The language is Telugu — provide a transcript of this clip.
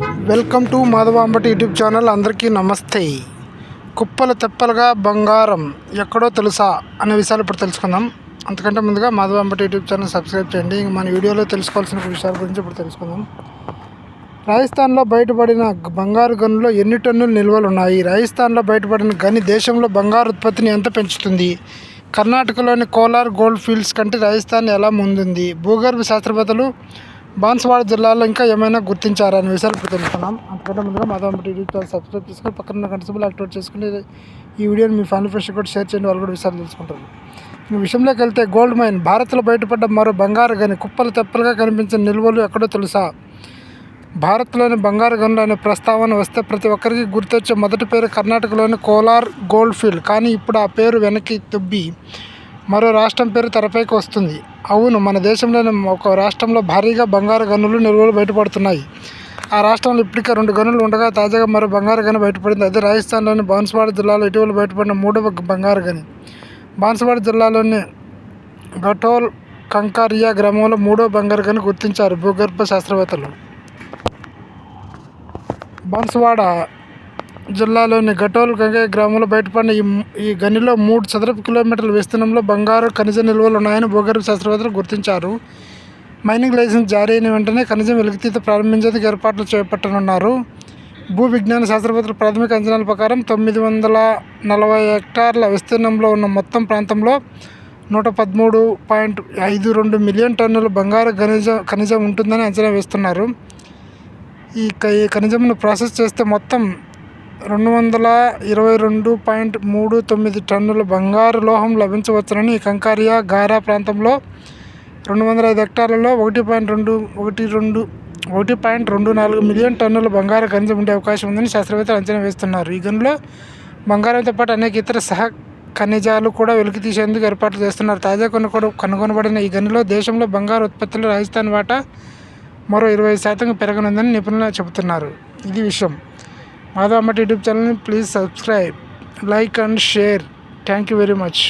Welcome to Madhavambati YouTube channel. అందరికీ నమస్తే. కుప్పలు తెప్పలుగా బంగారం ఎక్కడో తెలుసా అనే విషయాలు ఇప్పుడు తెలుసుకుందాం. అంతకంటే ముందుగా మాధవాంబటి యూట్యూబ్ ఛానల్ సబ్స్క్రైబ్ చేయండి. ఇంక మన వీడియోలో తెలుసుకోవాల్సిన విషయాల గురించి ఇప్పుడు తెలుసుకుందాం. రాజస్థాన్లో బయటపడిన బంగారు గనుల్లో ఎన్ని టన్నులు నిల్వలు ఉన్నాయి? రాజస్థాన్లో బయటపడిన గని దేశంలో బంగారు ఉత్పత్తిని ఎంత పెంచుతుంది? కర్ణాటకలోని కోలార్ గోల్డ్ ఫీల్డ్స్ కంటే రాజస్థాన్ ఎలా ముందుంది? భూగర్భ శాస్త్రవేత్తలు బాన్స్వాడ జిల్లాలో ఇంకా ఏమైనా గుర్తించారా అనే విషయాలు ఇప్పుడు తెలుసుకున్నాం అంతకంటే ముందుగా మాధవం టీవీ సబ్స్క్రైబ్ చేసుకొని పక్కన ఉన్న యాక్టివేట్ చేసుకుని ఈ వీడియోని మీ ఫ్యామిలీ ఫ్రెండ్స్ కూడా షేర్ చేయండి వాళ్ళు కూడా విషయాలు తెలుసుకుంటారు. ఈ విషయంలోకి వెళ్తే గోల్డ్ మైన్ భారత్లో బయటపడ్డ మరో బంగారు గని కుప్పలు తెప్పలుగా కనిపించిన నిల్వలు ఎక్కడో తెలుసా? భారత్లోని బంగారు గనులు అనే ప్రస్తావన వస్తే ప్రతి ఒక్కరికి గుర్తొచ్చే మొదటి పేరు కర్ణాటకలోని కోలార్ గోల్డ్ ఫీల్డ్. కానీ ఇప్పుడు ఆ పేరు వెనక్కి తుబ్బి. మరో రాష్ట్రం పేరు తెరపైకి వస్తుంది. అవును మన దేశంలోని ఒక రాష్ట్రంలో భారీగా బంగారు గనులు నిల్వలు బయటపడుతున్నాయి. ఆ రాష్ట్రంలో ఇప్పటికే రెండు గనులు ఉండగా తాజాగా మరో బంగారు గని బయటపడింది. అదే రాజస్థాన్లోని బాన్స్వాడ జిల్లాలో ఇటీవల బయటపడిన మూడవ బంగారు గని. బాన్స్వాడ జిల్లాలోని గటోల్ కంకారియా గ్రామంలో మూడో బంగారు గని గుర్తించారు భూగర్భ శాస్త్రవేత్తలు. బాన్స్వాడ జిల్లాలోని గటోల్ గంగై గ్రామంలో బయటపడిన ఈ ఈ గనిలో మూడు చదరపు కిలోమీటర్ల విస్తీర్ణంలో బంగారు ఖనిజ నిల్వలు ఉన్నాయని భూగర్భ శాస్త్రవేత్తలు గుర్తించారు. మైనింగ్ లైసెన్స్ జారీ అయిన వెంటనే ఖనిజం వెలికితీత ప్రారంభించేందుకు ఏర్పాట్లు చేపట్టనున్నారు. భూ విజ్ఞాన శాస్త్రవేత్తల ప్రాథమిక అంచనాల ప్రకారం తొమ్మిది వందల నలభై హెక్టార్ల విస్తీర్ణంలో ఉన్న మొత్తం ప్రాంతంలో నూట పదమూడు పాయింట్ ఐదు రెండు మిలియన్ టన్నుల బంగారు ఖనిజ ఖనిజం ఉంటుందని అంచనా వేస్తున్నారు. ఈ క- ఈ ఖనిజంను ప్రాసెస్ చేస్తే మొత్తం రెండు వందల ఇరవై రెండు పాయింట్ మూడు తొమ్మిది టన్నుల బంగారు లోహం లభించవచ్చునని ఈ కంకారియా గారా ప్రాంతంలో రెండు వందల ఐదు హెక్టార్లలో ఒకటి పాయింట్ రెండు ఒకటి రెండు ఒకటి పాయింట్ రెండు నాలుగు మిలియన్ టన్నుల బంగారు ఖనిజం ఉండే అవకాశం ఉందని శాస్త్రవేత్తలు అంచనా వేస్తున్నారు. ఈ గనిలో బంగారంతో పాటు అనేక ఇతర సహ ఖనిజాలు కూడా వెలికి తీసేందుకు ఏర్పాట్లు చేస్తున్నారు. తాజా కొన్ని కూడా కనుగొనబడిన ఈ గనిలో దేశంలో బంగారు ఉత్పత్తిలో రాజస్థాన్ వాటా మరో ఇరవై శాతం పెరగనుందని నిపుణులు చెబుతున్నారు. ఇది విషయం. మాధవ్ అమ్మటి యూట్యూబ్ ఛానల్ని please subscribe like and share. Thank you very much